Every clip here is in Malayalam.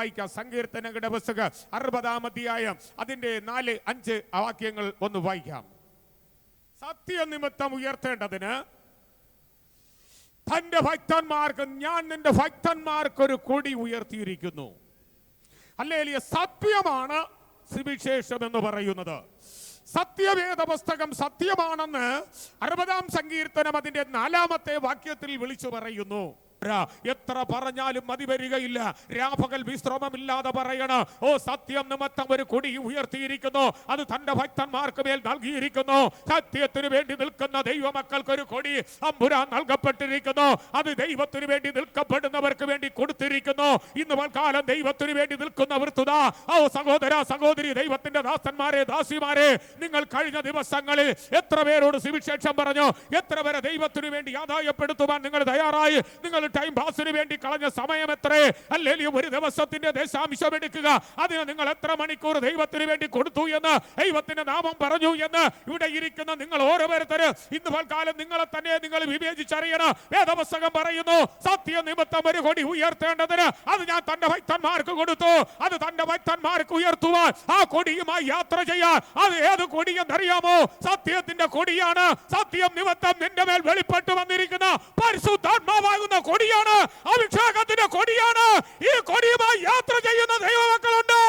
വായിക്കാം. സങ്കീർത്തനങ്ങളുടെ പുസ്തക അറുപതാം അധ്യായം. അതിന്റെ നാല് അഞ്ച് വാക്യങ്ങൾ ഒന്ന് വായിക്കാം. സത്യനിമിത്തം ഉയർത്തേണ്ടതിന് തന്റെ ഭക്തന്മാർക്ക് ഞാൻ നിന്റെ ഭക്തന്മാർക്ക് ഒരു കൊടി ഉയർത്തിയിരിക്കുന്നു. അല്ലേലിയ സത്യമാണ് സുവിശേഷം എന്ന് പറയുന്നത്. സത്യവേദ പുസ്തകം സത്യമാണെന്ന് അറുപതാം സങ്കീർത്തനം അതിന്റെ നാലാമത്തെ വാക്യത്തിൽ വിളിച്ചു പറയുന്നു. എത്ര പറഞ്ഞാലും മതി വരികയില്ല. രാപകൽ വിശ്രമമില്ലാതെ പറയണ ഓ സത്യം നിമിത്തം ഒരു കൊടി ഉയർത്തിയിരിക്കുന്നു. അത് തന്റെ ഭക്തന്മാർക്ക് മേൽ നൽകിയിരിക്കുന്നു. സത്യത്തിന് വേണ്ടി നിൽക്കുന്ന ദൈവമക്കൾക്ക് ഒരു കൊടി അമ്പുരാൻ നൽകപ്പെട്ടിരിക്കുന്നു. അത് ദൈവത്തിന് വേണ്ടി നിൽക്കപ്പെടുന്നവർക്ക് വേണ്ടി കൊടുത്തിരിക്കുന്നു. ഇന്ന് കാലം ദൈവത്തിന് വേണ്ടി നിൽക്കുന്ന വൃത്തുത ഓ സഹോദര സഹോദരി ദൈവത്തിന്റെ ദാസന്മാരെ ദാസിമാരെ നിങ്ങൾ കഴിഞ്ഞ ദിവസങ്ങളിൽ എത്ര പേരോട് സുവിശേഷം പറഞ്ഞു? എത്ര പേരെ ദൈവത്തിന് വേണ്ടി ആദായപ്പെടുത്തുവാൻ നിങ്ങൾ തയ്യാറായി? നിങ്ങൾ ടൈം പാസിന് വേണ്ടി കളഞ്ഞ സമയം എത്രേ? അല്ലെങ്കിൽ ഒരു ദിവസത്തിന്റെ ദശാംശം എടുക്കുക. അതിന് നിങ്ങൾ എത്ര മണിക്കൂർ ദൈവത്തിന് വേണ്ടി കൊടുത്തു എന്ന് ദൈവത്തിന്റെ നാമം പറഞ്ഞു എന്ന് ഇവിടെ ഇരിക്കുന്ന നിങ്ങൾ ഓരോരുത്തര് ഇന്ന് പൽക്കാലം നിങ്ങളെ തന്നെ നിങ്ങൾ വിവേചിച്ചറിയണം. വേദപുസ്തകം പറയുന്നു സത്യ നിമിത്തം ഒരു കൊടി ഉയർത്തേണ്ടതിന് അത് ഞാൻ തന്റെ ഭക്തന്മാർക്ക് കൊടുത്തു. അത് തന്റെ ഭക്തന്മാർക്ക് ഉയർത്തുവാൻ ആ കൊടിയുമായി യാത്ര ചെയ്യാൻ. അത് ഏത് കൊടിയെന്നറിയാമോ സത്യത്തിന്റെ കൊടിയാണ്. സത്യം നിമിത്തം നിന്റെ മേൽ വെളിപ്പെട്ടു വന്നിരിക്കുന്ന പരിശുദ്ധാത്മാവാകുന്ന കൊടിയാണ് അഭിഷേകത്തിന്റെ കൊടിയാണ്. ഈ കൊടിയുമായി യാത്ര ചെയ്യുന്ന ദൈവമക്കളുണ്ട്.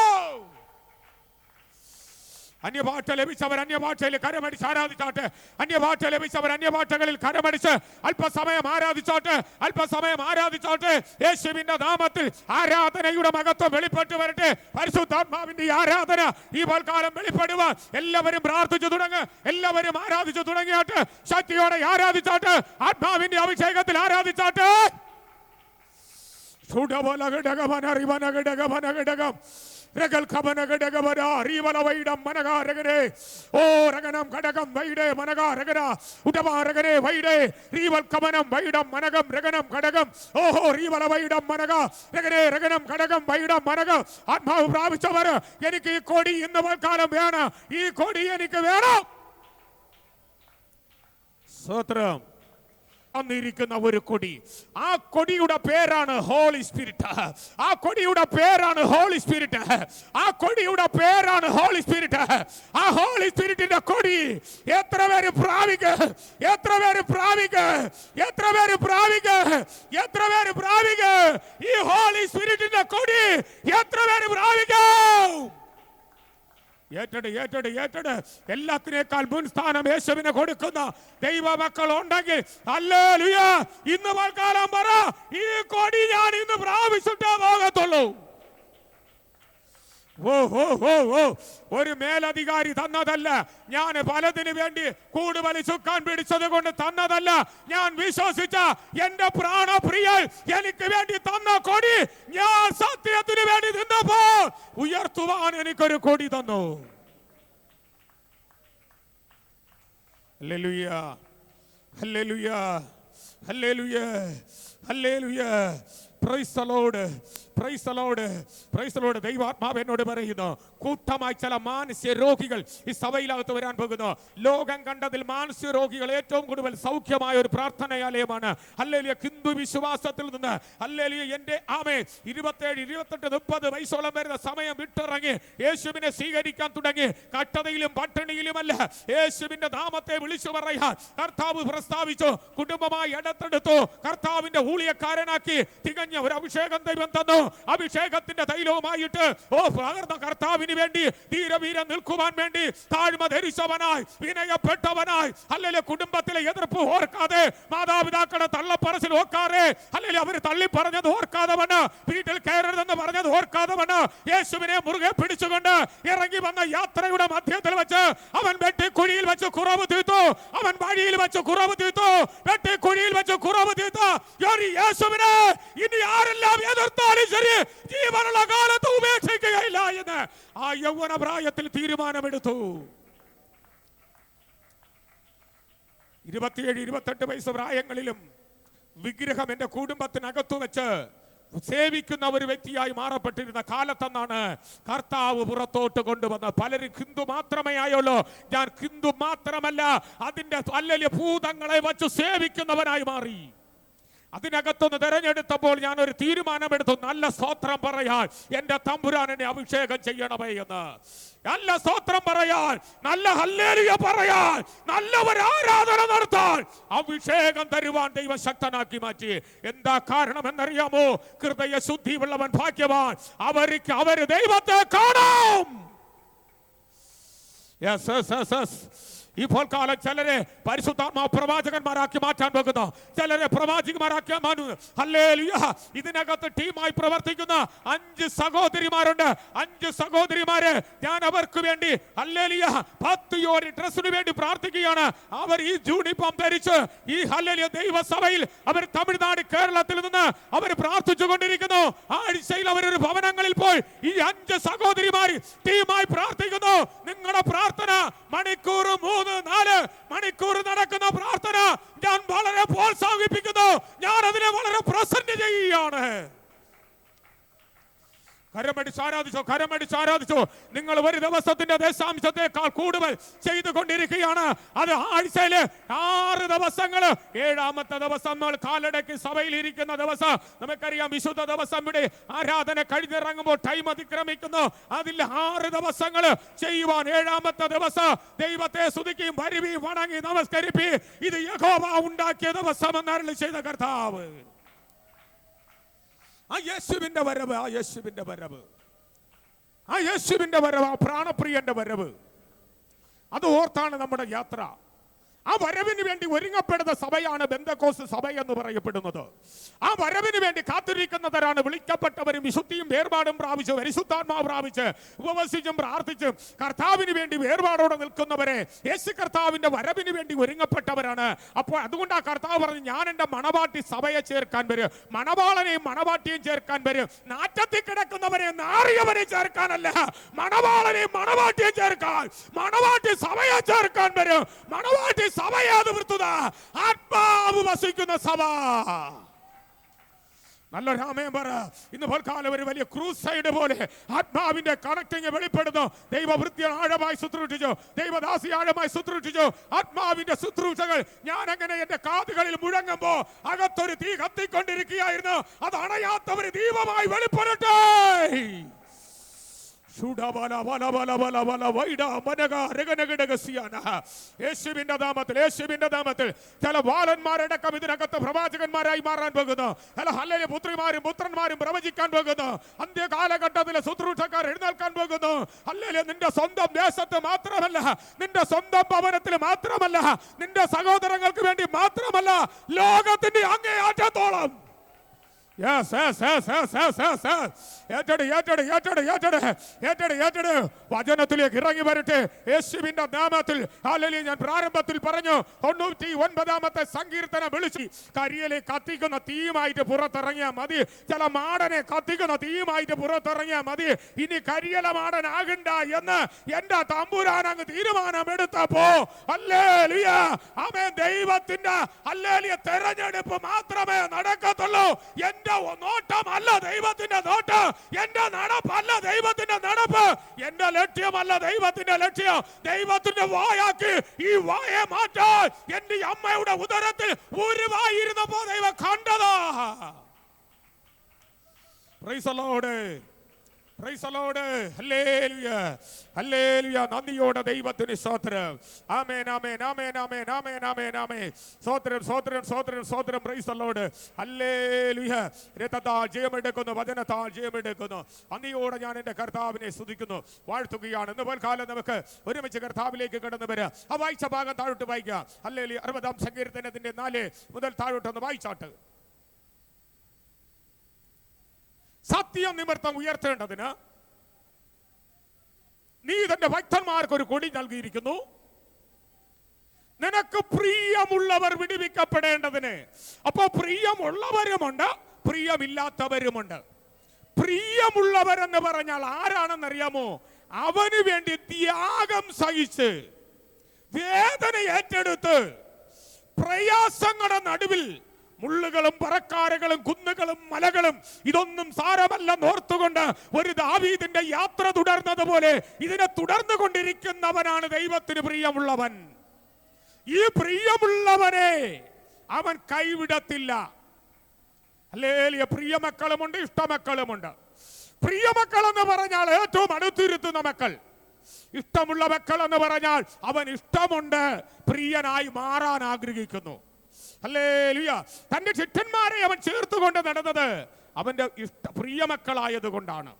അന്യഭാഷ ലഭിച്ചവർ അന്യഭാഷയിൽ കരമടിച്ച് ആരാധിച്ചാട്ടെ. അന്യഭാഷ ലഭിച്ചവർ അന്യഭാഷകളിൽ കരമടിച്ച് അല്പസമയം ആരാധിച്ചോട്ടെ. അല്പസമയം ആരാധിച്ചോട്ടെ. യേശുവിന്റെ നാമത്തിൽ ആരാധനയുടെ മകത്വം വെളിപ്പെട്ട് വരട്ടെ. പരിശുദ്ധാത്മാവിന്റെ ആരാധന ഈ പൽക്കാലം വെളിപ്പെടുവാൻ എല്ലാവരും പ്രാർത്ഥിച്ചു തുടങ്ങ്. എല്ലാവരും ആരാധിച്ചു തുടങ്ങിയാട്ട്. ശക്തിയോടെ ആരാധിച്ചാട്ട്. ആത്മാവിന്റെ അഭിഷേകത്തിൽ ആരാധിച്ചാട്ട്. ആത്മാവ് പ്രാപിച്ചവർ എനിക്ക് ഈ കൊടി ഇന്ന് കാലം വേണം. ഈ കൊടി എനിക്ക് വേണം. സ്തോത്രം വന്നിരിക്കുന്ന ഒരു കൊടി. ആ കൊടിയുടെ പേരാണ് ഹോളി സ്പിരിറ്റ് ആ കൊടിയുടെ പേരാണ് ഹോളി സ്പിരിറ്റ് ആ കൊടിയുടെ പേരാണ് ഹോളി സ്പിരിറ്റ് ആ ഹോളി സ്പിരിറ്റിന്റെ കൊടി എത്ര പേര് പ്രാപിക്ക്? എത്ര പേര് പ്രാപിക്ക്? എത്ര പേര് പ്രാപിക്ക്? എത്ര പേര് പ്രാപിക്ക്? ഈ ഹോളി സ്പിരിറ്റിന്റെ കൊടി എത്ര പേര് പ്രാപിക്കും? ഏറ്റെട് ഏറ്റെട് ഏറ്റെട്. എല്ലാത്തിനേക്കാൾ മുൻ സ്ഥാനം യേശുവിന് കൊടുക്കുന്ന ദൈവ മക്കൾ ഉണ്ടെങ്കിൽ ഇന്ന് പൽക്കാലം പറ. ഈ കൊടി ഞാൻ ഇന്ന് പ്രാപിച്ചിട്ടേ പോകത്തുള്ളൂ ഓ ഓ ഓ ഓ. ഒരു മേലധികാരി തന്നതല്ല. ഞാൻ പലതിനു വേണ്ടി കൂടുതൽ ചുക്കാൻ പിടിച്ചത് കൊണ്ട് തന്നതല്ല. ഞാൻ വിശ്വസിച്ച എന്റെ പ്രാണപ്രിയൽ എനിക്ക് വേണ്ടി തന്ന കൊടി ഞാൻ സത്യത്തിന് വേണ്ടി നിന്നപ്പോ ഉയർത്തുവാൻ എനിക്കൊരു കൊടി തന്നു. Hallelujah hallelujah hallelujah hallelujah. Praise lord praise the praise ദൈവാത്മാവ് എന്നോട് പറയുന്നു കൂട്ടമായി ചില മാനസിക രോഗികൾ ഈ സഭയിലകത്ത് വരാൻ പോകുന്നു. ലോകം കണ്ടതിൽ മാനസിക രോഗികൾ ഏറ്റവും കൂടുതൽ സൗഖ്യമായ ഒരു പ്രാർത്ഥനയാലയമാണ് അല്ലേലിയ ഹിന്ദു വിശ്വാസത്തിൽ നിന്ന് അല്ലേലിയ എന്റെ ആമേ ഇരുപത്തേഴ് ഇരുപത്തെട്ട് മുപ്പത് വയസ്സോളം വരുന്ന സമയം വിട്ടിറങ്ങി യേശുവിനെ സ്വീകരിക്കാൻ തുടങ്ങി. കട്ടതയിലും പട്ടിണിയിലുമല്ല യേശുവിന്റെ നാമത്തെ വിളിച്ചു പറയാൻ കർത്താവ് പ്രസ്താവിച്ചു കുടുംബമായി ഇടത്തെടുത്തു. കർത്താവിന്റെ ഊളിയക്കാരനാക്കി തികഞ്ഞ ഒരു അഭിഷേകം ദൈവം തന്നു. അഭിഷേകത്തിന്റെ തൈലവുമായിട്ട് ഓ പകർന്ന കർത്താവിന് വേണ്ടി ധീരവീരം നിൽക്കുവാൻ വേണ്ടി താഴ്മ ധരിച്ചവനായി വിനയപ്പെട്ടവനായി അല്ലെങ്കിൽ കുടുംബത്തിലെ എതിർപ്പ് ഓർക്കാതെ മാതാപിതാക്കളുടെ തള്ളപ്പറച്ചിൽ ഓർക്കാതെ അല്ലെങ്കിൽ അവർ തള്ളി പറഞ്ഞത് ഓർക്കാതവന് വീട്ടിൽ കയറരുതെന്ന് പറഞ്ഞത് ഓർക്കാതവന് യേശുവിനെ മുറുകെ പിടിച്ചുകൊണ്ട് ഇറങ്ങി വന്ന യാത്രയുടെ മധ്യത്തിൽ വെച്ച് അവൻ വെട്ടി കുഴിയിൽ വെച്ച് കുറവ് തീർത്തു അവൻ വഴിയിൽ വെച്ച് കുറവ് തീർത്തു വെട്ടി കുഴിയിൽ വെച്ച് കുറവ് തീർത്തു യേശുവിനെ ഇനി ആരെല്ലാം എതിർത്താലും ശരി ജീവനുള്ള കാലത്ത് ഉപേക്ഷിക്കുകയില്ല എന്ന് ആ യൗവന പ്രായത്തിൽ തീരുമാനമെടുത്തു. ഇരുപത്തിയേഴ് ഇരുപത്തെട്ട് വയസ്സ് പ്രായങ്ങളിലും വിഗ്രഹം എന്റെ കുടുംബത്തിനകത്തു വെച്ച് സേവിക്കുന്ന ഒരു വ്യക്തിയായി മാറപ്പെട്ടിരുന്ന കാലത്തെന്നാണ് കർത്താവ് പുറത്തോട്ട് കൊണ്ടുവന്ന പലരും ഹിന്ദു മാത്രമേ ആയുള്ളൂ. ഞാൻ ഹിന്ദു മാത്രമല്ല അതിന്റെ അല്ലെങ്കിൽ ഭൂതങ്ങളെ വച്ച് സേവിക്കുന്നവനായി മാറി. അതിനകത്തുനിന്ന് തെരഞ്ഞെടുത്തപ്പോൾ ഞാൻ ഒരു തീരുമാനമെടുത്തു. നല്ല സ്തോത്രം പറയാൻ എന്റെ തമ്പുരാനെ അഭിഷേകം ചെയ്യണമേ എന്ന്. നല്ല സ്തോത്രം പറയാൻ നല്ല ഹല്ലേലിയ പറയാൻ നല്ല ഒരു ആരാധന നടത്താൻ അഭിഷേകം തരുവാൻ ദൈവം ശക്തനാക്കി മാറ്റി. എന്താ കാരണം എന്നറിയാമോ ഹൃദയ ശുദ്ധിയുള്ളവൻ ഭാഗ്യവാൻ. അവർക്ക് അവർ ദൈവത്തെ കാണാം. ഇപ്പോൾ കാലം ചിലരെ പരിശുദ്ധാത്മാ പ്രവാചകന്മാരാക്കി മാറ്റാൻ പോകുന്നു. ചിലരെ പ്രവാചകന്മാരാക്കി മാറ്റുന്നു. ഇതിനകത്ത് ടീമായി പ്രവർത്തിക്കുന്ന അഞ്ച് സഹോദരിമാരുണ്ട്. അഞ്ച് സഹോദരിമാരെ ഞാൻ അവർക്ക് വേണ്ടി ഹല്ലേലൂയ പത്ത് യോരി ഡ്രസ്സിന് വേണ്ടി പ്രാർത്ഥിക്കുകയാണ്. അവർ ഈ ജൂണിപ്പം ധരിച്ച് ഈ ഹല്ലേലിയ ദൈവസഭയിൽ അവർ തമിഴ്നാട് കേരളത്തിൽ നിന്ന് അവർ പ്രാർത്ഥിച്ചു കൊണ്ടിരിക്കുന്നു. ആഴ്ചയിൽ അവരൊരു ഭവനങ്ങളിൽ പോയി ഈ അഞ്ച് സഹോദരിമാർ ടീമായി പ്രാർത്ഥിക്കുന്നു. നിങ്ങളുടെ പ്രാർത്ഥന മണിക്കൂർ മൂന്ന് നാല്. മണിക്കൂർ നടക്കുന്ന പ്രാർത്ഥന ഞാൻ വളരെ പ്രോത്സാഹിപ്പിക്കുന്നു. ഞാൻ അതിനെ വളരെ പ്രസന്റ് ചെയ്യുകയാണ്. കരമടിച്ച് ആരാധിച്ചോ കരമടിച്ച് ആരാധിച്ചോ. നിങ്ങൾ ഒരു ദിവസത്തിന്റെ ദശാംശത്തെക്കാൾ കൂടുതൽ ചെയ്തുകൊണ്ടിരിക്കുകയാണ്. അത് ആഴ്ചയിൽ ആറ് ദിവസങ്ങൾ ഏഴാമത്തെ ദിവസം നമ്മൾ കാലടക്കി സഭയിൽ ഇരിക്കുന്ന ദിവസം. നമുക്കറിയാം വിശുദ്ധ ദിവസം ഇവിടെ ആരാധന കഴിഞ്ഞിറങ്ങുമ്പോൾ ടൈം അതിക്രമിക്കുന്നു. അതിൽ ആറ് ദിവസങ്ങൾ ചെയ്യുവാൻ ഏഴാമത്തെ ദിവസം ദൈവത്തെ സ്തുതിക്കുകയും വരുവിയും വണങ്ങി നമസ്കരിപ്പി. ഇത് യഹോവ ഉണ്ടാക്കിയ ദിവസം എന്നരളി ചെയ്ത കർത്താവ്. ആ യേശുവിന്റെ വരവ് ആ യേശുവിന്റെ വരവ്. ആ യേശുവിന്റെ വരവ് ആ പ്രാണപ്രിയന്റെ വരവ്. അത് ഓർത്താണ് നമ്മുടെ യാത്ര. ആ വരവിന് വേണ്ടി ഒരുങ്ങപ്പെടുന്ന സഭയാണ് ബന്ധക്കോസ് സഭ എന്ന് പറയപ്പെടുന്നത്. ആ വരവിന് വേണ്ടി കാത്തിരിക്കുന്നവരാണ് വിളിക്കപ്പെട്ടവരും വിശുദ്ധിയും വേർപാടും പ്രാപിച്ച് പരിശുദ്ധാത്മാവ് പ്രാപിച്ച് ഉപവസിച്ചും പ്രാർത്ഥിച്ചും കർത്താവിന് വേണ്ടി വേർപാടോടെ നിൽക്കുന്നവരെ യേശു കർത്താവിന്റെ വരവിന് വേണ്ടി ഒരുങ്ങപ്പെട്ടവരാണ്. അപ്പോൾ അതുകൊണ്ട് ആ കർത്താവ് പറഞ്ഞു ഞാൻ എന്റെ മണവാട്ടി സഭയെ ചേർക്കാൻ വരും. മണവാളനെയും മണവാട്ടിയും ചേർക്കാൻ വരും. നാറ്റത്തിൽ കിടക്കുന്നവരെ നാറിയവരെ ചേർക്കാനല്ല. മണവാളനെയും മണവാട്ടിയെ ചേർക്കാൻ. മണവാട്ടി സഭയെ ചേർക്കാൻ വരും. മണവാട്ടി സഭയാത് വൃത്തുത ആത്മാവ് വസിക്കുന്ന സഭ. നല്ല ആമയം പറ. ഇന്ന് പോൽക്കാലം ഒരു വലിയ ക്രൂസൈഡ് പോലെ ആത്മാവിന്റെ കണക്ടിങ് വെളിപ്പെടുന്നു. ദൈവവൃത്തി ആഴമായി ശുശ്രൂഷിച്ചു. ദൈവദാസി ആഴമായി ശുശ്രൂഷിച്ചു. ആത്മാവിന്റെ ശുശ്രൂഷകൾ ഞാൻ അങ്ങനെ എന്റെ കാതുകളിൽ മുഴങ്ങുമ്പോ അകത്തൊരു തീ കത്തിക്കൊണ്ടിരിക്കുകയായിരുന്നു. അത് അണയാത്തവര് ദീപമായി വെളിപ്പെടട്ടെ. യേശുവിന്റെ നാമത്തിൽ യേശുവിന്റെ നാമത്തിൽ ചില ബാലന്മാരടക്കം ഇതിനകത്ത് പ്രവാചകന്മാരായി മാറാൻ പോകുന്നു. ചില ഹല്ലേലൂയ പുത്രിമാരും പുത്രന്മാരും പ്രവചിക്കാൻ പോകുന്നു. അന്ത്യകാലഘട്ടത്തിലെ ശുശ്രൂഷക്കാർ എഴുന്നേൽക്കാൻ പോകുന്നു. ഹല്ലേലൂയ നിന്റെ സ്വന്തം ദേശത്ത് മാത്രമല്ല നിന്റെ സ്വന്തം ഭവനത്തിൽ മാത്രമല്ല നിന്റെ സഹോദരങ്ങൾക്ക് വേണ്ടി മാത്രമല്ല ലോകത്തിന്റെ അങ്ങേ ആറ്റത്തോളം Yes, yes, yes, yes, yes, yes, yes. ഏറ്റെടു ഏറ്റെടു ഏറ്റെടു ഏറ്റെടു ഏറ്റെടു ഏറ്റെടു. വചനത്തിലേക്ക് ഇറങ്ങി വരട്ടെ. യേശുവിന്റെ നാമത്തിൽ അല്ലെങ്കിൽ ഞാൻ പ്രാരംഭത്തിൽ പറഞ്ഞു. തൊണ്ണൂറ്റി ഒൻപതാമത്തെ സങ്കീർത്തനം വിളിച്ചു കരിയലെ കത്തിക്കുന്ന തീയുമായിട്ട് പുറത്തിറങ്ങിയാൽ മതി. ചില മാടനെ കത്തിക്കുന്ന തീയുമായിട്ട് പുറത്തിറങ്ങിയാൽ മതി. ഇനി കരിയല മാടനാകണ്ട എന്ന് എന്റെ തമ്പുരാൻ അങ്ങ് തീരുമാനമെടുത്തപ്പോ അല്ലേ ദൈവത്തിന്റെ അല്ലേലിയ തെരഞ്ഞെടുപ്പ് മാത്രമേ നടക്കത്തുള്ളൂ എന്റെ നോട്ടമല്ല ദൈവത്തിന്റെ നോട്ടം. എന്റെ അല്ല ദൈവത്തിന്റെ നടപ്പ്. എന്റെ ലക്ഷ്യമല്ല ദൈവത്തിന്റെ ലക്ഷ്യം. ദൈവത്തിന്റെ വായാക്കി ഈ വായെ മാറ്റാൻ എന്റെ അമ്മയുടെ ഉദരത്തിൽ ഒരു വായിരുന്നപ്പോ ദൈവം കണ്ടതാ. Praise നന്ദിയോടെ ദൈവത്തിന് സ്തോത്രം. ആമേൻ ആമേൻ ആമേൻ ആമേൻ ആമേൻ ആമേൻ ആമേൻ. സ്തോത്രം സ്തോത്രം സ്തോത്രം സ്തോത്രം. Praise Lord. ഹല്ലേലൂയ രഥത്താൽ ജയമെടുക്കുന്നു വചനത്താൽ ജയമെടുക്കുന്നു. നന്ദിയോടെ ഞാൻ എന്റെ കർത്താവിനെ സ്തുതിക്കുന്നു വാഴ്ത്തുകയാണ്. ഇന്ന് പോൽക്കാലം നമുക്ക് ഒരുമിച്ച് കർത്താവിലേക്ക് കടന്നു വരിക ആ വായിച്ച ഭാഗം താഴോട്ട് വായിക്കുക ഹല്ലേലൂയ അറുപതാം സങ്കീർത്തനത്തിന്റെ നാല് മുതൽ താഴോട്ടൊന്ന് വായിച്ചാട്ട്. സത്യം നിമിത്തം ഉയർത്തേണ്ടതിന് നീ തന്റെ ഭക്തന്മാർക്ക് ഒരു കൊടി നൽകിയിരിക്കുന്നു. നിനക്ക് പ്രിയമുള്ളവർ വിടുവിക്കപ്പെടേണ്ടതിന്. അപ്പോ പ്രിയമുള്ളവരുമുണ്ട് പ്രിയമില്ലാത്തവരുമുണ്ട്. പ്രിയമുള്ളവരെന്ന് പറഞ്ഞാൽ ആരാണെന്നറിയാമോ? അവന് വേണ്ടി ത്യാഗം സഹിച്ച് വേദന ഏറ്റെടുത്ത് പ്രയാസങ്ങളുടെ നടുവിൽ മുള്ളുകളും പറക്കാരകളും കുന്നുകളും മലകളും ഇതൊന്നും സാരമല്ലെന്ന് ഓർത്തുകൊണ്ട് ഒരു ദാവീദിന്റെ യാത്ര തുടർന്നതുപോലെ ഇതിനെ തുടർന്നു കൊണ്ടിരിക്കുന്നവനാണ് ദൈവത്തിന് പ്രിയമുള്ളവൻ. ഈ പ്രിയമുള്ളവനെ അവൻ കൈവിടത്തില്ല. അല്ലേ പ്രിയമക്കളുമുണ്ട് ഇഷ്ടമക്കളുമുണ്ട്. പ്രിയമക്കൾ എന്ന് പറഞ്ഞാൽ ഏറ്റവും അടുത്തിരുത്തുന്ന മക്കൾ. ഇഷ്ടമുള്ള മക്കൾ എന്ന് പറഞ്ഞാൽ അവൻ ഇഷ്ടമുണ്ട് പ്രിയനായി മാറാൻ ആഗ്രഹിക്കുന്നു. തന്റെ ശിഷ്യന്മാരെ അവൻ ചേർത്തുകൊണ്ട് നടന്നത് അവന്റെ ഇഷ്ട പ്രിയമക്കളായത് കൊണ്ടാണ്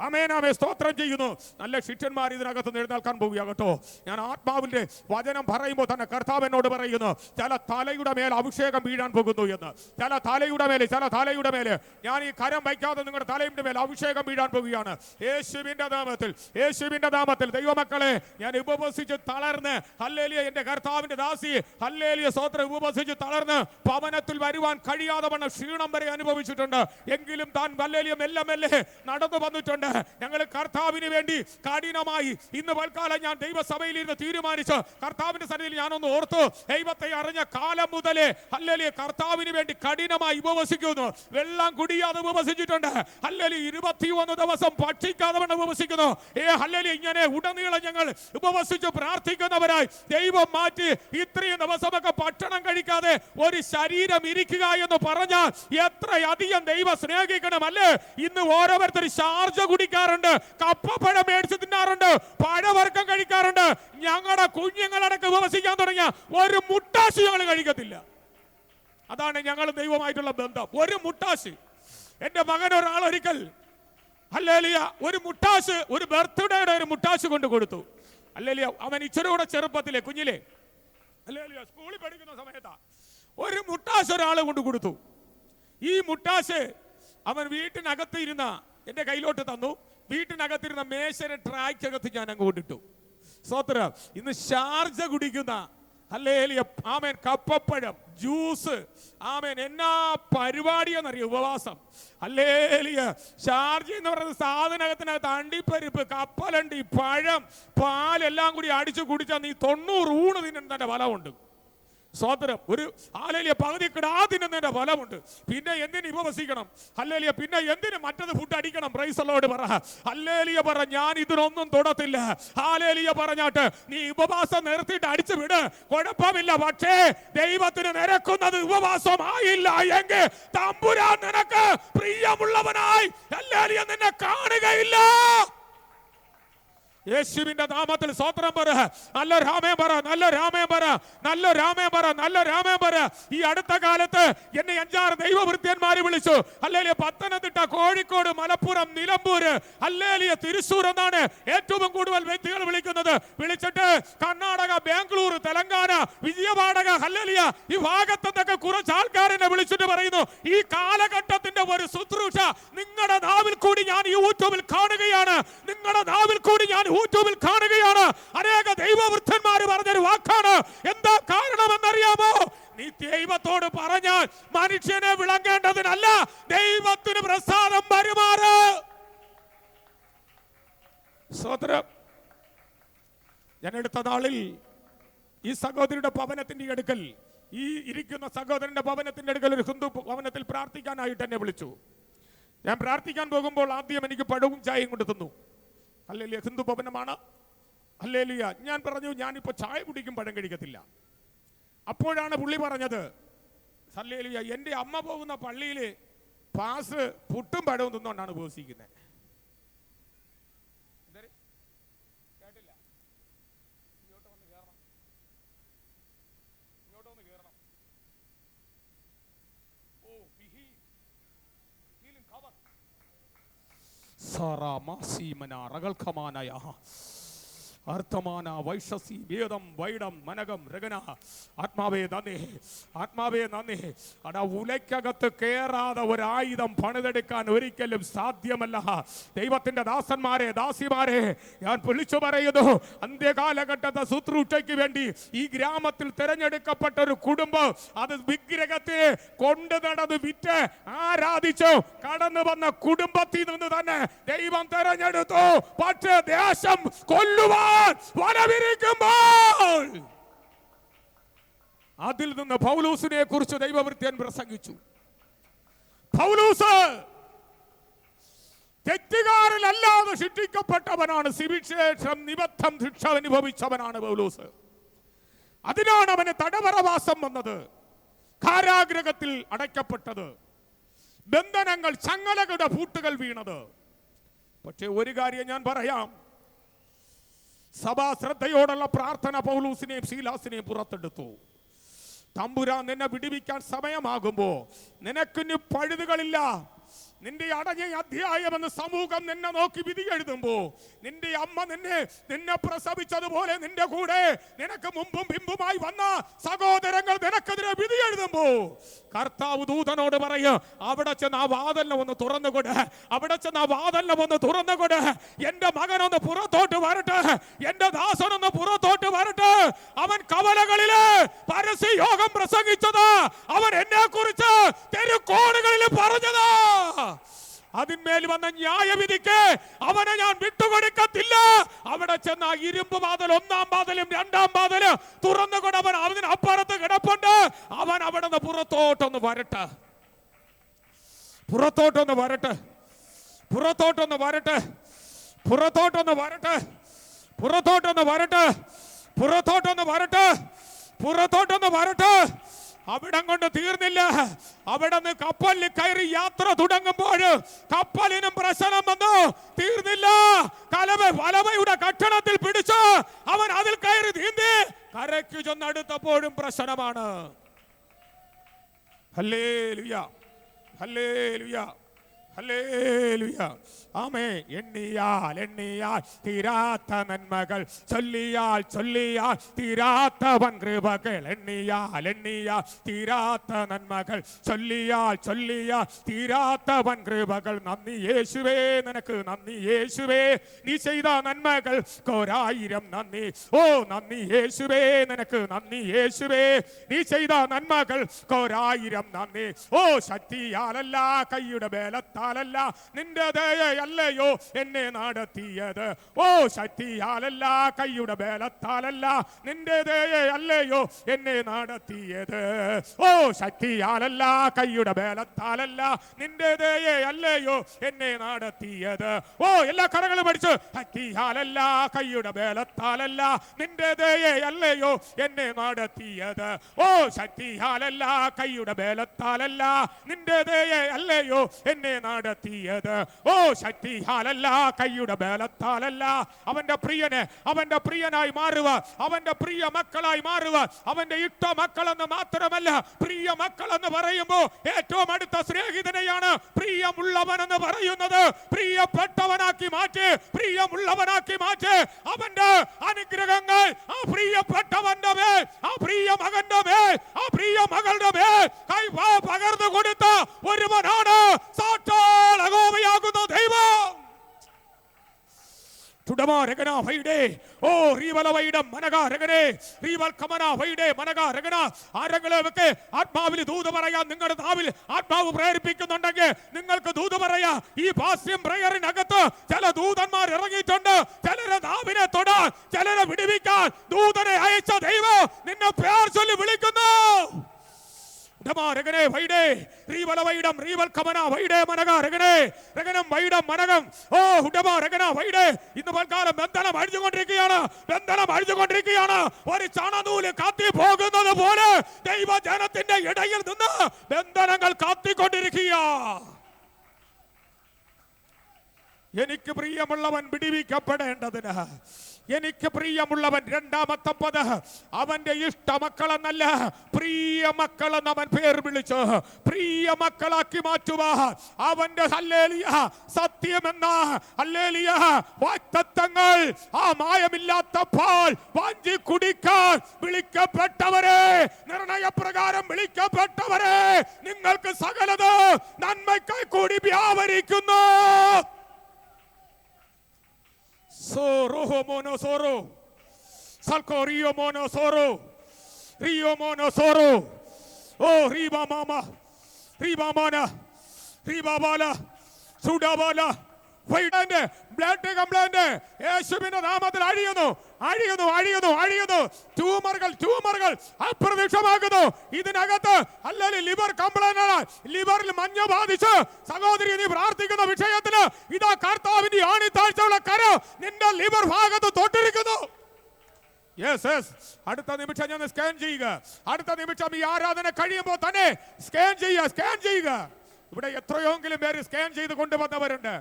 ആമേ സ്തോത്രം ചെയ്യുന്നു. നല്ല ശിഷ്യന്മാർ ഇതിനകത്ത് എഴുന്നേൽക്കാൻ പോവുക കേട്ടോ. ഞാൻ ആത്മാവിന്റെ വചനം പറയുമ്പോൾ തന്നെ കർത്താവ് എന്നോട് പറയുന്നു ചില തലയുടെ മേൽ അഭിഷേകം വീഴാൻ പോകുന്നു എന്ന്. ചില തലയുടെ മേലെ ചില തലയുടെ മേലെ. ഞാൻ ഈ കരം വയ്ക്കാതെ നിങ്ങളുടെ തലയുടെ മേൽ അഭിഷേകം വീഴാൻ പോവുകയാണ്. യേശുവിന്റെ നാമത്തിൽ യേശുവിന്റെ നാമത്തിൽ. ദൈവമക്കളെ ഞാൻ ഉപവസിച്ച് തളർന്ന് ഹല്ലേലിയ എന്റെ കർത്താവിന്റെ ദാസി. ഹല്ലേലിയ സ്തോത്രം. ഉപവസിച്ച് തളർന്ന് ഭവനത്തിൽ വരുവാൻ കഴിയാതെ വണ്ണം ക്ഷീണം വരെ അനുഭവിച്ചിട്ടുണ്ട്. എങ്കിലും താൻ ഹല്ലേലിയ മെല്ലെ മെല്ലെ നടന്നു വന്നിട്ടുണ്ട്. ഞങ്ങൾ കർത്താവിന് വേണ്ടി കഠിനമായി ഇന്ന് പൽക്കാലം ഞാൻ ദൈവസഭയിൽ ഇരുന്ന് തീരുമാനിച്ച്. കർത്താവിന്റെ സന്നിധിയിൽ ഞാനൊന്ന് ഓർത്തു ദൈവത്തെ അറിഞ്ഞ കാലം മുതലേ ഹല്ലേലിയ കർത്താവിന് വേണ്ടി കഠിനമായി ഉപവസിക്കുന്നു. വെള്ളം കുടിയാതെ ഉപവസിച്ചിട്ടുണ്ട്. ഹല്ലേലി ഇരുപത്തിയൊന്ന് ദിവസം ഭക്ഷിക്കാതെ ഉപവസിക്കുന്നു. ഏ ഹല്ലേലി ഇങ്ങനെ ഉടനീളം ഞങ്ങൾ ഉപവസിച്ച് പ്രാർത്ഥിക്കുന്നവരായി ദൈവം മാറ്റി ഇത്രയും ദിവസമൊക്കെ ഭക്ഷണം കഴിക്കാതെ ഒരു ശരീരം ഇരിക്കുക എന്ന് പറഞ്ഞാൽ എത്രയധികം ദൈവം സ്നേഹിക്കണം അല്ലേ ഇന്ന് ഓരോരുത്തർ ഷാർജ കുടിക്കാറുണ്ട് കപ്പപ്പഴം മേടിച്ച് തിന്നാറുണ്ട് പഴവർക്കം കഴിക്കാറുണ്ട്. ഞങ്ങളുടെ കുഞ്ഞുങ്ങളടക്കം വിമർശിക്കാൻ തുടങ്ങിയ ഒരു മുട്ടാശി ഞങ്ങൾ കഴിക്കത്തില്ല. അതാണ് ഞങ്ങൾ ദൈവമായിട്ടുള്ള ബന്ധം. ഒരു മുട്ടാശ്. എന്റെ മകൻ ഒരാൾ ഒരിക്കൽ അല്ലേലിയ ഒരു മുട്ടാശ് ഒരു ബർത്ത്ഡേയുടെ ഒരു മുട്ടാശ് കൊണ്ട് കൊടുത്തു. അല്ലേലിയ അവൻ ഇച്ചിരി കൂടെ ചെറുപ്പത്തിലെ കുഞ്ഞിലെ. അല്ലേലിയ സ്കൂളിൽ പഠിക്കുന്ന സമയത്താ. ഒരു മുട്ടാശ് ഒരാൾ കൊണ്ട് കൊടുത്തു. ഈ മുട്ടാശ് അവൻ വീട്ടിനകത്ത് ഇരുന്ന എന്റെ കയ്യിലോട്ട് തന്നു. വീട്ടിനകത്തിരുന്ന മേശര ട്രായ്ക്കകത്ത് ഞാൻ അങ്ങ് കൊണ്ടിട്ടു. സോത്ര ഇന്ന് ഷാർജ കുടിക്കുന്ന അല്ലേലിയ ആമേൻ കപ്പപ്പഴം ജ്യൂസ് ആമേൻ എന്നാ പരിപാടിയെന്നറിയോ ഉപവാസം. അല്ലേലിയ ഷാർജ എന്ന് പറയുന്ന സാധനകത്തിനകത്ത് അണ്ടിപ്പരിപ്പ് കപ്പലണ്ടി പഴം പാലെല്ലാം കൂടി അടിച്ചു കുടിച്ചാൽ നീ തൊണ്ണൂറ് ഊണ് തിന്നുന്നതിന്റെ ഫലമുണ്ട്. സ്വാതന്ത്ര്യം. ഒരു ആലേലിയ പകുതി കിടാതിന്നതിന്റെ ഫലമുണ്ട്. പിന്നെ എന്തിന് ഉപവസിക്കണം? അല്ലേലിയ പിന്നെ എന്തിന് മറ്റത് ഫുഡ് അടിക്കണം? പ്രൈസലോട് പറ. അല്ലേലിയ പറ ഞാൻ ഇതിനൊന്നും തൊടത്തില്ല. ആലേലിയ പറഞ്ഞാട്ട് നീ ഉപവാസം നിർത്തിയിട്ട് അടിച്ചു വിട്. കുഴപ്പമില്ല പക്ഷേ ദൈവത്തിന് നിരക്കുന്നത് ഉപവാസമായില്ല എങ്കിൽ തമ്പുരാൻ നിനക്ക് പ്രിയമുള്ളവനായി. അല്ലേലിയ നിന്നെ കാണുകയില്ല. യേശുവിന്റെ നാമത്തിൽ സ്വത്രം പറ. നല്ല രാമേ പറ നല്ല രാമേ പറ നല്ല രാമേ പറ നല്ല രാമേ പറ. ഈ അടുത്ത കാലത്ത് എന്നെ അഞ്ചാറ് ദൈവവൃത്യന്മാര് വിളിച്ചു. അല്ലേലിയ പത്തനംതിട്ട കോഴിക്കോട് മലപ്പുറം നിലമ്പൂര് അല്ലേലിയ തൃശൂർ എന്നാണ് ഏറ്റവും കൂടുതൽ വ്യക്തികൾ വിളിക്കുന്നത്. വിളിച്ചിട്ട് കർണാടക ബാംഗ്ലൂർ തെലങ്കാന വിജയവാടക അല്ലേലിയ ഈ ഭാഗത്തുനിന്നൊക്കെ കുറച്ച് ആൾക്കാരെന്നെ വിളിച്ചിട്ട് പറയുന്നു ഈ കാലഘട്ടത്തിന്റെ ഒരു ശുശ്രൂഷ നിങ്ങളുടെ നാവിൽ കൂടി ഞാൻ യൂട്യൂബിൽ കാണുകയാണ്. നിങ്ങളുടെ നാവിൽ കൂടി ഞാൻ യൂട്യൂബിൽ കാണുകയാണ്. അനേക ദൈവവൃദ്ധന്മാർ പറഞ്ഞൊരു വാക്കാണ്. എന്താ കാരണമെന്നറിയാമോ? നീ ദൈവത്തോട് പറഞ്ഞാൽ മനുഷ്യനെ വിളങ്ങേണ്ടതിനല്ല ദൈവത്തിന് പ്രസാദം വരുമാറ്. ഞാൻ എടുത്ത നാളിൽ ഈ സഹോദരിയുടെ ഭവനത്തിന്റെ അടുക്കൽ ഈ ഇരിക്കുന്ന സഹോദരന്റെ ഭവനത്തിന്റെ അടുക്കൽ ഒരു ഹിന്ദു ഭവനത്തിൽ പ്രാർത്ഥിക്കാനായിട്ട് എന്നെ വിളിച്ചു. ഞാൻ പ്രാർത്ഥിക്കാൻ പോകുമ്പോൾ ആദ്യം എനിക്ക് പഴവും ചായയും കൊണ്ട് തന്നു. അല്ലേലിയ ഹിന്ദു ഭവനമാണ് അല്ലേലിയ ഞാൻ പറഞ്ഞു ഞാനിപ്പോൾ ചായ കുടിക്കും പഴം കഴിക്കത്തില്ല. അപ്പോഴാണ് പുള്ളി പറഞ്ഞത് അല്ലേലിയ എന്റെ അമ്മ പോകുന്ന പള്ളിയിൽ പാസ് പുട്ടും പഴവും തിന്നുകൊണ്ടാണ് ഉപവസിക്കുന്നത് കേട്ടില്ല. ഇങ്ങോട്ട് വന്ന് കയറണം ഇങ്ങോട്ട് അർത്ഥമാന വൈഷസി വേദം വൈഡം മനകം രഗന. ആത്മാവേ നന്ദി. ആത്മാവേ നന്ദി. അടാ ഉലയ്ക്കകത്ത് ഒരു ഒരായുധം പണിതെടുക്കാൻ ഒരിക്കലും സാധ്യമല്ല. ദൈവത്തിന്റെ ദാസന്മാരെ ദാസിമാരെ ഞാൻ വിളിച്ചു പറയുന്നു. അന്ത്യകാലഘട്ടത്തെ ശുശ്രൂഷയ്ക്ക് വേണ്ടി ഈ ഗ്രാമത്തിൽ തിരഞ്ഞെടുക്കപ്പെട്ട ഒരു കുടുംബം അത് വിഗ്രഹത്തെ കൊണ്ടു നടന്ന് വിറ്റ് ആരാധിച്ചു. കടന്നു വന്ന കുടുംബത്തിൽ നിന്ന് തന്നെ ദൈവം തെരഞ്ഞെടുത്തു. പക്ഷേ ദേശം കൊല്ലുവാൻ അതിൽ നിന്ന് പൗലൂസിനെ കുറിച്ച് ദൈവവൃത്യൻ പ്രസംഗിച്ചു. പൗലൂസ് തെറ്റുകാരിലല്ലാതെ ശിക്ഷിക്കപ്പെട്ടവനാണ്. സിവിശേഷം നിബദ്ധം ശിക്ഷ അനുഭവിച്ചവനാണ് പൗലൂസ്. അതിനാണ് അവന് തടവറവാസം വന്നത്. കാരാഗ്രഹത്തിൽ അടയ്ക്കപ്പെട്ടത്. ബന്ധനങ്ങൾ ചങ്ങലകളുടെ പൂട്ടുകൾ വീണത്. പക്ഷെ ഒരു കാര്യം ഞാൻ പറയാം. സഭാ ശ്രദ്ധയോടുള്ള പ്രാർത്ഥന പൗലൂസിനെയും ശീലാസിനെയും പുറത്തെടുത്തു. തമ്പുരാൻ നിന്നെ വിടിവിക്കാൻ സമയമാകുമ്പോ നിനക്കിന് പഴുതുകളില്ല. നിന്റെ അടഞ്ഞ അധ്യായമെന്ന് സമൂഹം നിന്നെ നോക്കി വിധി എഴുതുമ്പോ നിന്റെ അമ്മ നിന്നെ നിന്നെ പ്രസവിച്ചതുപോലെ നിന്റെ കൂടെ നിനക്ക് മുമ്പും പിമ്പുമായി വന്ന സഹോദരങ്ങൾ നിനക്കെതിരെ വിധി എഴുതുമ്പോ കർത്താവ് ദൂതനോട് പറയ അവിടെ ചെന്ന് ആ വാതലിനെ ഒന്ന് തുറന്നുകൊട് അവിടെ ചെന്ന് ആ വാതലിനെ ഒന്ന് തുറന്നുകൊട് എന്റെ മകനൊന്ന് പുറത്തോട്ട് വരട്ടെ എന്റെ ദാസനൊന്ന് പുറത്തോട്ട് വരട്ടെ അവൻ കവലകളിൽ പരസ്യ യോഗം പ്രസംഗിച്ചത് അവൻ എന്നെ കുറിച്ച് തെരുക്കോണുകളിൽ പറഞ്ഞത്. അതിന്മേൽ വന്ന ന്യായവിധിക്ക് അവനെ ഞാൻ വിട്ടുകൊടുക്കത്തില്ല. അവിടെ ചെന്ന ഇരുമ്പ് വാതൽ ഒന്നാം വാതലും രണ്ടാം വാതൽ തുറന്നുകൊണ്ട് അവൻ അപ്പുറത്ത് കിടപ്പുണ്ട്. അവൻ അവിടെ നിന്ന് പുറത്തോട്ടൊന്ന് വരട്ടെ. പുറത്തോട്ടൊന്ന് വരട്ടെ. പുറത്തോട്ടൊന്ന് വരട്ടെ. പുറത്തോട്ടൊന്ന് വരട്ടെ. പുറത്തോട്ടൊന്ന് വരട്ടെ. പുറത്തോട്ടൊന്ന് വരട്ടെ. പുറത്തോട്ടൊന്ന് വരട്ടെ. അവിടം കൊണ്ട് തീർന്നില്ല. അവിടെ നിന്ന് കപ്പലിൽ കയറി യാത്ര തുടങ്ങുമ്പോൾ കപ്പലിനും പ്രശ്നം വന്നു. തീർന്നില്ല. കലവ വലവയുടെ കക്ഷണത്തിൽ പിടിച്ച് അവൻ അതിൽ കയറി നീന്തി കരയ്ക്ക് ചെന്നടുത്തപ്പോഴും പ്രശ്നമാണ്. ഹല്ലേ ലുയാ ഹല്ലേലൂയ. ഹല്ലേലൂയ. ആമേ എണ്ണിയാൽ എണ്ണിയാൽ തീരാത്ത നന്മകൾ. ചൊല്ലിയാൽ ചൊല്ലിയാൽ തീരാത്ത വൻ കൃപകൾ എണ്ണിയാൽ എണ്ണിയാൽ തീരാത്ത നന്മകൾ. ചൊല്ലിയാൽ ചൊല്ലിയാൽ തീരാത്ത വൻ കൃപകൾ നന്ദി യേശുവേ നിനക്ക് നന്ദി യേശുവേ. നീ ചെയ്ത നന്മകൾ കോരായിരം നന്ദി. ഓ നന്ദി യേശുവേ നിനക്ക് നന്ദി യേശുവേ. നീ ചെയ്ത നന്മകൾ കോരായിരം നന്ദി. ഓ ശക്തിയാലല്ല കൈയുടെ ബലത്താലല്ല നിന്റെ ദയയല്ലയോ എന്നെ നടത്തിയത്? ഓ ശക്തിയാലല്ല കൈയുടെ ബലത്താലല്ല നിന്റെ ദയയല്ലയോ എന്നെ നടത്തിയത്? ഓ ശക്തിയാലല്ല കൈയുടെ ബലത്താലല്ല നിന്റെ ദയയല്ലയോ എന്നെ നടത്തിയത്? ഓ എല്ലാ കരകളും പഠിച്ചു ശക്തിയാലല്ല കൈയുടെ ബലത്താലല്ല നിന്റെ ദയയല്ലയോ എന്നെ നടത്തിയത്? ഓ ശക്തിയാലല്ല കൈയുടെ ബലത്താലല്ല നിന്റെ ദയയല്ലയോ എന്നെ നടത്തിയത് ഓ ശക്തിഹാലല്ല കൈയുടെ ബലത്താലല്ല അവന്റെ പ്രിയനെ അവന്റെ പ്രിയനായി മാറുക അവന്റെ പ്രിയ മക്കളായി മാറുക അവന്റെ ഇഷ്ട മക്കളെന്ന് മാത്രമല്ല പ്രിയ മക്കളെന്ന് പറയുമ്പോ ഏറ്റവും അടുത്ത സ്നേഹിതനെയാണ് പ്രിയമുള്ളവൻ എന്ന് പറയുന്നത് പ്രിയപ്പെട്ടവനാക്കി മാറ്റി പ്രിയമുള്ളവനാക്കി മാറ്റി അവന്റെ അനുഗ്രഹങ്ങൾ ആ പ്രിയപ്പെട്ടവന്റെ മേൽ ആ പ്രിയ മകന്റെ മേൽ ആ പ്രിയ മകളുടെ മേൽ കൈ പകർന്നു കൊടുത്ത ഒരുവനാണ് സാക്ഷാൽ അഗോമയാകുന്ന ദൈവം. തുടമാരകന ഓ റീവല വൈഡ മനകാരകനെ റീവൽ കമന മനകാരകന ആരെങ്കിലുമൊക്കെ ആത്മാവിൽ ദൂത് പറയാൻ നിങ്ങളുടെ നാവിൽ ആത്മാവ് പ്രേരിപ്പിക്കുന്നുണ്ടെങ്കിൽ നിങ്ങൾക്ക് ദൂത് പറയാ. ഈ ഭാസ്യം പ്രേയറിനകത്ത് ചില ദൂതന്മാർ ഇറങ്ങിയിട്ടുണ്ട്. ചിലരെ നാവിനെ തൊടാൻ ചിലരെ വിടുവിക്കാൻ ദൂതനെ അയച്ച ദൈവം നിന്നെ പേർ ചൊല്ലി വിളിക്കുന്നു. വൈഡേ വൈഡം കമന വൈഡേ ഓ ഒരു ദൈവജനത്തിന്റെ ഇടയിൽ നിന്ന് എനിക്ക് പ്രിയമുള്ളവൻ വിടിവിക്കപ്പെടേണ്ടതിന് എനിക്ക് പ്രിയമുള്ളവൻ രണ്ടാമത്തെ പദ അവന്റെ ഇഷ്ട മക്കളെന്നല്ല പ്രിയ മക്കളെന്ന് അവൻ പേർ വിളിച്ചു പ്രിയ മക്കളാക്കി മാറ്റുക അവന്റെ ഹല്ലേലിയ സത്യമെന്ന. ഹല്ലേലിയ വാക്തത്വങ്ങൾ ആ മായമില്ലാത്ത പാൽ വാഞ്ചി കുടിക്കാൻ വിളിക്കപ്പെട്ടവരെ നിർണയപ്രകാരം വിളിക്കപ്പെട്ടവരെ നിങ്ങൾക്ക് സകലത് നന്മയ്ക്കായി കൂടി വ്യാപരിക്കുന്നു. Sorojo monosoro. Salco río monosoro. Río monosoro. Oh, riba mama. Riba mana. Riba bala. വൈഡന്റെ ബ്ലഡ് കംപ്ലൈന്റ് യേശുവിന്റെ നാമത്തിൽ അഴിയുന്നു. അഴിയുന്നു അഴിയുന്നു അഴിയുന്നു. ട്യൂമറുകൾ ട്യൂമറുകൾ അപ്രത്യക്ഷമാകുന്നു. ഇതിനകത്ത് അല്ലെങ്കിൽ ലിവർ കംപ്ലൈന്റ് ലിവറിൽ മഞ്ഞ ബാധിച്ച് സഹോദരി നീ പ്രാർത്ഥിക്കുന്ന വിഷയത്തിന് ഇതാ കർത്താവിന്റെ ആണിത്താഴ്ചയുള്ള കര നിന്റെ ലിവർ ഭാഗത്ത് തൊട്ടിരിക്കുന്നു. യെസ് യെസ് അടുത്ത നിമിഷം ഞാൻ സ്കാൻ ചെയ്യുക. അടുത്ത നിമിഷം ഈ ആരാധന കഴിയുമ്പോൾ തന്നെ സ്കാൻ ചെയ്യുക സ്കാൻ ചെയ്യുക. ഇവിടെ എത്രയോങ്കിലും പേര് സ്കാൻ ചെയ്ത് കൊണ്ടുവന്നവരുണ്ട്.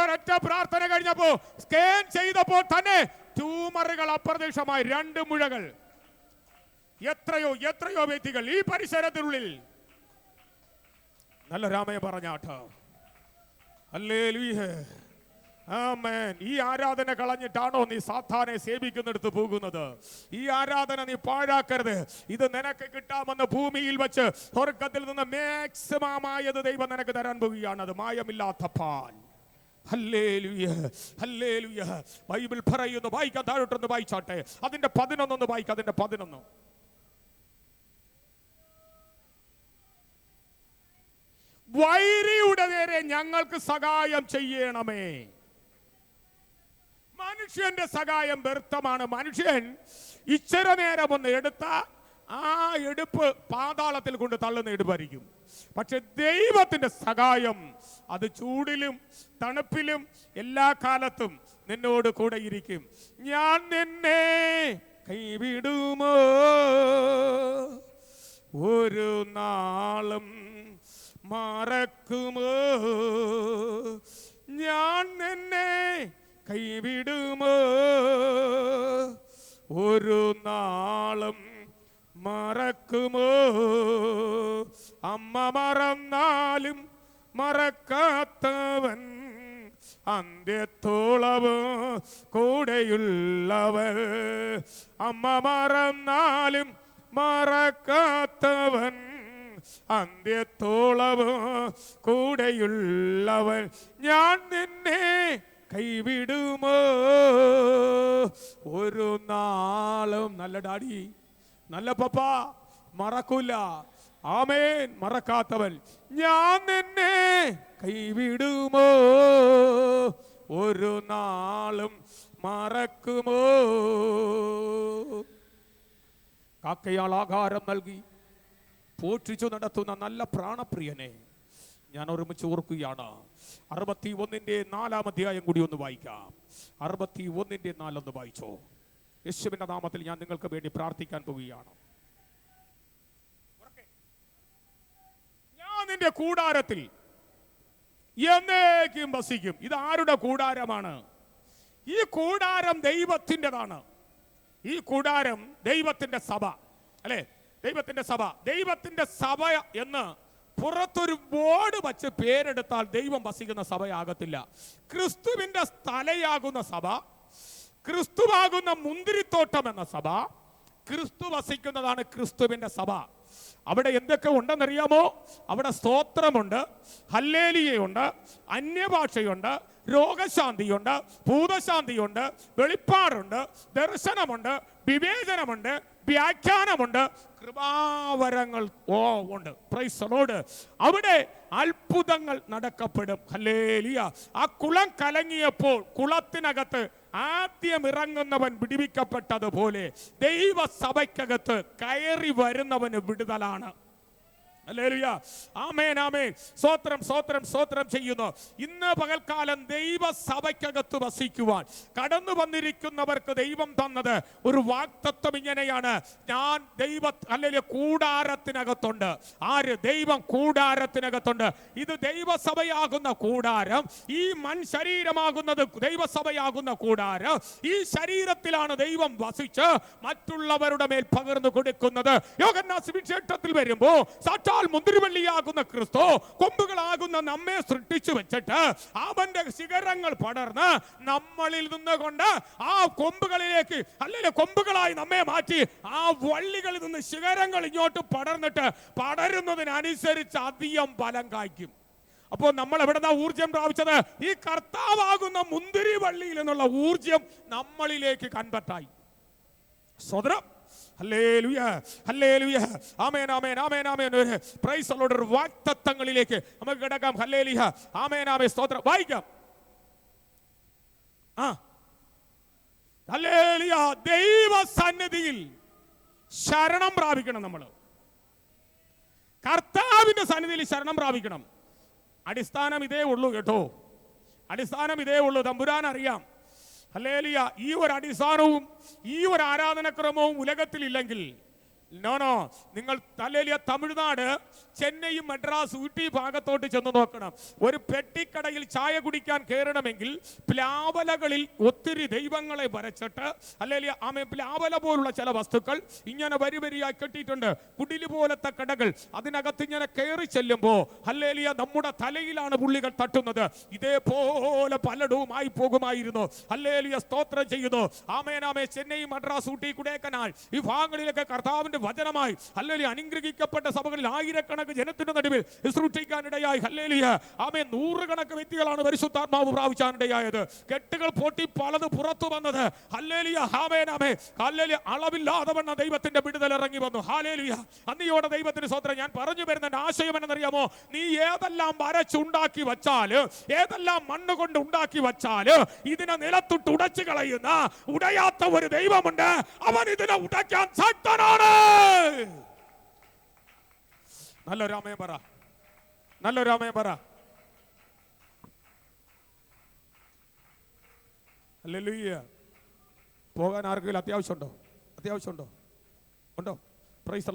ഒരൊറ്റ പ്രാർത്ഥന കഴിഞ്ഞപ്പോ സ്കാൻ ചെയ്തപ്പോൾ തന്നെ ട്യൂമറുകൾ അപ്രത്യക്ഷമായി. രണ്ട് മുഴകൾ. എത്രയോ എത്രയോ വ്യക്തികൾ ഈ പരിസരത്തിനുള്ളിൽ. നല്ല രാമയെ പറഞ്ഞാട്ടോ അല്ലേ ആമേൻ ഈ ആരാധന കളഞ്ഞിട്ടാണോ നീ സാധാനെ സേവിക്കുന്നിടത്ത് പോകുന്നത്? ഈ ആരാധന നീ പാഴാക്കരുത്. ഇത് നിനക്ക് കിട്ടാമെന്ന് ഭൂമിയിൽ വെച്ച് സ്വർഗത്തിൽ നിന്ന് മാക്സിമമായത് ദൈവം നിനക്ക് തരാൻ പോവുകയാണ്. അത് മായമില്ലാത്ത പാൽ ബൈബിൾ പറയുന്നു വായിക്കാൻ താഴോട്ടൊന്ന് വായിച്ചാട്ടെ. അതിന്റെ പതിനൊന്നൊന്ന് വായിക്കാം അതിന്റെ പതിനൊന്ന്. വൈരിയുടെ നേരെ ഞങ്ങൾക്ക് സഹായം ചെയ്യണമേ. മനുഷ്യന്റെ സഹായം വ്യർത്ഥമാണ്. മനുഷ്യൻ ഇച്ചിര നേരം ഒന്ന് എടുത്ത ആ എടുപ്പ് പാതാളത്തിൽ കൊണ്ട് തള്ളുന്ന എടുപ്പായിരിക്കും. പക്ഷെ ദൈവത്തിന്റെ സഹായം അത് ചൂടിലും തണുപ്പിലും എല്ലാ കാലത്തും നിന്നോട് കൂടെ ഇരിക്കും. ഞാൻ നിന്നെ കൈവിടുമോ? ഒരു നാളും മറക്കുമോ? ഞാൻ നിന്നെ കൈവിടുമോ? ഒരു നാളും മറക്കുമോ? അമ്മ മറന്നാലും മറക്കാത്തവൻ അന്ത്യത്തോളവ് കൂടെയുള്ളവർ അമ്മ മറന്നാലും മറക്കാത്തവൻ അന്ത്യത്തോളവ് കൂടെയുള്ളവൻ ഞാൻ നിന്നെ കൈവിടുമോ? ഒരു നാളും നല്ല ഡാഡി നല്ല പപ്പ മറക്കൂല. ആമേൻ. മറക്കാത്തവൻ. ഞാൻ നിന്നെ കൈവിടുമോ? ഒരു നാളും മറക്കുമോ? കാക്കയാൾ ആകാരം നൽകി. പോഷിച്ചു നടത്തുന്ന നല്ല പ്രാണപ്രിയനെ. ഞാൻ ഒരുമിച്ച് ഓർക്കുകയാണ്. അറുപത്തി ഒന്നിന്റെ നാലാം അധ്യായം കൂടി ഒന്ന് വായിക്കാം. അറുപത്തി ഒന്നിന്റെ നാലൊന്ന് വായിച്ചോ. യേശുവിന്റെ നാമത്തിൽ ഞാൻ നിങ്ങൾക്ക് വേണ്ടി പ്രാർത്ഥിക്കാൻ പോവുകയാണ്. ഞാൻ നിന്റെ കൂടാരത്തിൽ എന്നേക്കും വസിക്കും. ഇത് ആരുടെ കൂടാരമാണ്? ഈ കൂടാരം ദൈവത്തിന്റെതാണ്. ഈ കൂടാരം ദൈവത്തിന്റെ സഭ. അല്ലേ? ദൈവത്തിന്റെ സഭ. ദൈവത്തിന്റെ സഭ എന്ന് പുറത്തൊരു ബോർഡ് വച്ച് പേരെടുത്താൽ ദൈവം വസിക്കുന്ന സഭയാകത്തില്ല. ക്രിസ്തുവിന്റെ സ്ഥലയാകുന്ന സഭ ക്രിസ്തുവാകുന്ന മുന്തിരിത്തോട്ടം എന്ന സഭ ക്രിസ്തു വസിക്കുന്നതാണ് ക്രിസ്തുവിന്റെ സഭ. അവിടെ എന്തൊക്കെ ഉണ്ടെന്നറിയാമോ? അവിടെ സ്തോത്രമുണ്ട് ഹല്ലേലിയുണ്ട് അന്യഭാഷയുണ്ട് രോഗശാന്തിയുണ്ട് ഭൂതശാന്തിയുണ്ട് വെളിപ്പാടുണ്ട് ദർശനമുണ്ട് വിവേചനമുണ്ട് വ്യാഖ്യാനമുണ്ട് കൃപാവരങ്ങൾ ഓ ഉണ്ട്. പ്രൈസലോട് അവിടെ അത്ഭുതങ്ങൾ നടക്കപ്പെടും. ഹല്ലേലിയ. ആ കുളം കലങ്ങിയപ്പോൾ കുളത്തിനകത്ത് ആദ്യം ഇറങ്ങുന്നവൻ വിടിവിക്കപ്പെട്ടതുപോലെ ദൈവസഭയ്ക്കകത്ത് കയറി വരുന്നവന് വിടുതലാണ്. ആമേൻ ആമേൻ. സ്തോത്രം ചെയ്യുന്നു. ഇന്ന് പകൽക്കാലം ദൈവസഭയ്ക്കകത്ത് വസിക്കുവാൻ കടന്നു വന്നിരിക്കുന്നവർക്ക് ദൈവം തന്നത് ഒരു വാക്തത്വം ഇങ്ങനെയാണ്. ഞാൻ ദൈവ അല്ലെങ്കിൽ കൂടാരത്തിനകത്തുണ്ട്. ആര്? ദൈവം കൂടാരത്തിനകത്തുണ്ട്. ഇത് ദൈവസഭയാകുന്ന കൂടാരം ഈ മൺ ശരീരമാകുന്നത് ദൈവസഭയാകുന്ന കൂടാരം ഈ ശരീരത്തിലാണ് ദൈവം വസിച്ച് മറ്റുള്ളവരുടെ മേൽ പകർന്നു കൊടുക്കുന്നത്. യോഗന്നാ സുവിശേഷത്തിൽ വരുമ്പോ സാക്ഷാൽ മുന്തിരിവള്ളിയാകുന്ന ക്രിസ്തു കൊമ്പുകളാകുന്ന നമ്മെ സൃഷ്ടിച്ചു വെച്ചിട്ട് അവന്റെ ശിഖരങ്ങൾ പടർന്ന് നമ്മളിൽ നിന്നുകൊണ്ട് ആ കൊമ്പുകളിലേക്ക് അല്ലെങ്കിൽ കൊമ്പുകളായി നമ്മെ മാറ്റി ആ വള്ളികളിൽ നിന്ന് ശിഖരങ്ങൾ ഇങ്ങോട്ട് പടർന്നിട്ട് പടരുന്നതിനനുസരിച്ച് അധികം ഫലം കായ്ക്കും. അപ്പോൾ നമ്മൾ എവിടെന്നാ ഊർജം പ്രാപിച്ചത്? ഈ കർത്താവാകുന്ന മുന്തിരി വള്ളിയിൽ നിന്നുള്ള ഊർജം നമ്മളിലേക്ക് കൺവെർട്ടായി. സ്വതന്ത്രം. ആമേൻ ആമേൻ ആമേൻ ആമേൻ. വാക്തത്വങ്ങളിലേക്ക് നമുക്ക് കിടക്കാം. ഹല്ലേലൂയ. ആമേൻ ആമേൻ. സ്തോത്രം. വായിക്കാം. ആ. ദൈവ സന്നിധിയിൽ ശരണം പ്രാപിക്കണം നമ്മൾ കർത്താവിന്റെ സന്നിധിയിൽ ശരണം പ്രാപിക്കണം. അടിസ്ഥാനം ഇതേ ഉള്ളൂ കേട്ടോ. അടിസ്ഥാനം ഇതേ ഉള്ളൂ. തമ്പുരാൻ അറിയാം ഹല്ലേലിയ. ഈ ഒരു അടിസ്ഥാനവും ഈ ഒരു ആരാധനക്രമവും ഉലകത്തിലില്ലെങ്കിൽ നോ നോ നിങ്ങൾ തലേലിയ തമിഴ്നാട് ചെന്നൈ മദ്രാസ് ഊട്ടി ഭാഗത്തോട്ട് ചെന്ന് നോക്കണം. ഒരു പെട്ടിക്കടയിൽ ചായ കുടിക്കാൻ കയറണമെങ്കിൽ പ്ലാവലകളിൽ ഒത്തിരി ദൈവങ്ങളെ വരച്ചിട്ട് അല്ലെങ്കിൽ ആമ പ്ലാവല പോലുള്ള ചില വസ്തുക്കൾ ഇങ്ങനെ വരി വരിയായി കെട്ടിയിട്ടുണ്ട്. കുടിൽ പോലത്തെ കടകൾ അതിനകത്ത് ഇങ്ങനെ കയറി ചെല്ലുമ്പോൾ ഹല്ലേലിയ നമ്മുടെ തലയിലാണ് പുള്ളികൾ തട്ടുന്നത്. ഇതേപോലെ പലയിടവുമായി പോകുമായിരുന്നു. ഹല്ലേലിയ സ്തോത്രം ചെയ്യുന്നു. ആമേനാമേ ചെന്നൈ മദ്രാസ് ഊട്ടി കുടേക്കനാൽ ഈ ഭാഗങ്ങളിലൊക്കെ കർത്താവിന്റെ വചനമായി ഹല്ലേലിയ അനുഗ്രഹിക്കപ്പെട്ട സഭകളിൽ ആയിരക്കണക്ക് ജനത്തിന്റെ നടുവിൽ സൃഷ്ടിക്കാനിടയായി ഹല്ലേലിയ. ആമേ നൂറുകണക്ക് വ്യക്തികളാണ് പരിശുദ്ധാത്മാവ് പ്രാപിച്ചാനിടയായത്. കെട്ടുകൾ പൊട്ടി പലത് പുറത്തു വന്നത്. ഹല്ലേലിയ. ഹാമേനാമേ ഹല്ലേലിയ. അളവില്ലാതെ വണ്ണ ദൈവത്തിന്റെ വിടുതൽ ഇറങ്ങി വന്നു. ഹാലേലിയ അന്നിയോടെ ദൈവത്തിന് സ്വത്രം ഞാൻ പറഞ്ഞു വരുന്ന ആശയം എന്നറിയാമോ നീ ഏതെല്ലാം വരച്ചുണ്ടാക്കി വച്ചാൽ ഏതെല്ലാം മണ്ണ് കൊണ്ട് ഉണ്ടാക്കി വച്ചാൽ ഇതിനെ നിലത്തിട്ട് ഉടച്ചു കളയുന്ന ഉടയാത്ത ഒരു ദൈവമുണ്ട്. അവൻ ഇതിനെ ഉടയ്ക്കാൻ ശക്തനാണ് നല്ലൊരു അമ്മയും പറ. നല്ലൊരു അമ്മയും പറ. ഹല്ലേലൂയ പോകാൻ ആർക്കെങ്കിലും അത്യാവശ്യമുണ്ടോ? അത്യാവശ്യമുണ്ടോ? ഉണ്ടോ? പ്രൈസ്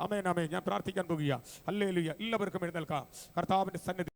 അമേൻ അമേ ഞാൻ പ്രാർത്ഥിക്കാൻ പോകുക അല്ലേ ലുയ്യ എല്ലാവർക്കും എഴുന്നേൽക്കാം. കർത്താവിന്റെ സന്നിധി